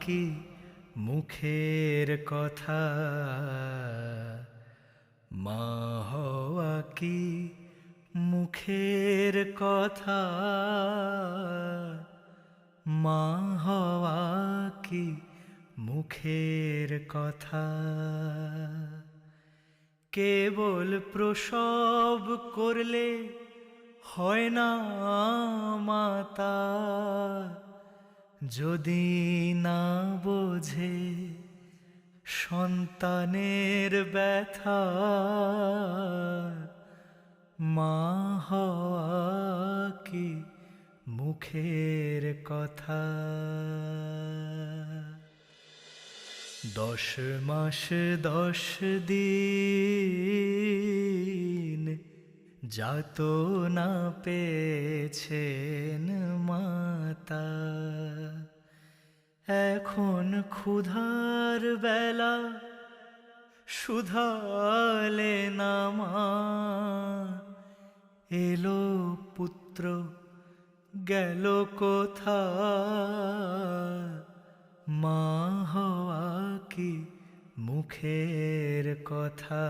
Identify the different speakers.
Speaker 1: কি মুখের কথা? মা হওয়া কি মুখের কথা? মা হওয়া কি মুখের কথা? কেবল প্রসব করলে হয় না মাতা। যদি না বোঝে সন্তানের ব্যথা, মা কি মুখের কথা? দশ মাস দশ দিন যাত না পেয়েছেন এখন ক্ষুধার বেলা সুধালে না মা এলো পুত্র, গেল কোথা মা হওয়া কি মুখের কথা?